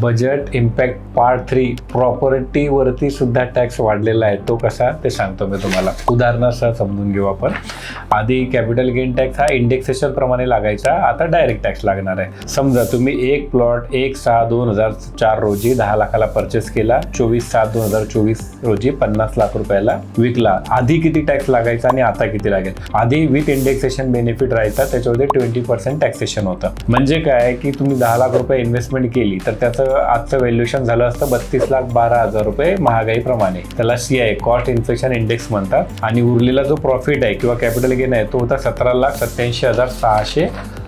Budget impact part three प्रॉपर्टीवरती सुद्धा tax वाढलेला आहे. तो कसा ते सांगतो मी तुम्हाला. उदाहरणासह समजून घेऊ आपण. आधी कॅपिटल गेन टॅक्स हा इंडेक्सेशन प्रमाणे लागायचा आता डायरेक्ट टॅक्स लागणार आहे. समजा तुम्ही एक प्लॉट एक सहा दोन हजार चार रोजी दहा लाखाला परचेस केला चोवीस सात दोन हजार चोवीस रोजी पन्नास लाख रुपयाला विकला. आधी किती टॅक्स लागायचा आणि आता किती लागेल? आधी विथ इंडेक्सेशन बेनिफिट राहायचा त्याच्यामध्ये ट्वेंटी पर्सेंट टॅक्सेशन होतं. म्हणजे काय की तुम्ही दहा लाख रुपये इन्व्हेस्टमेंट केली तर त्याचं आजचं व्हॅल्युएशन झालं असतं बत्तीस लाख बारा हजार रुपये महागाईप्रमाणे. त्याला C I cost inflation index म्हणतात. आणि उरलेला जो प्रॉफिट आहे किंवा कॅपिटल गेन आहे तो होता सतरा लाख सत्याऐंशी हजार सहाशे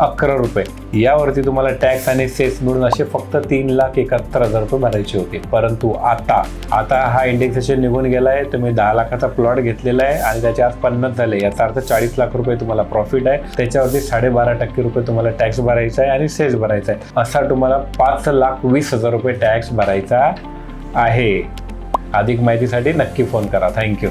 अकरा रुपये. यावरती तुम्हाला टॅक्स आणि सेस मिळून असे फक्त तीन लाख एकाहत्तर हजार रुपये भरायचे होते. परंतु आता आता हा इंडेक्सेशन निघून गेला आहे तुम्ही दहा लाखाचा प्लॉट घेतलेला आहे आणि त्याचे आज पन्नास झाले. याचा अर्थ चाळीस लाख रुपये तुम्हाला प्रॉफिट आहे. त्याच्यावरती साडेबारा टक्के रुपये तुम्हाला टॅक्स भरायचा आहे आणि सेस भरायचा आहे. असा तुम्हाला पाच लाख वीस हजार रुपये टॅक्स भरायचा आहे. अधिक माहितीसाठी नक्की फोन करा. Thank you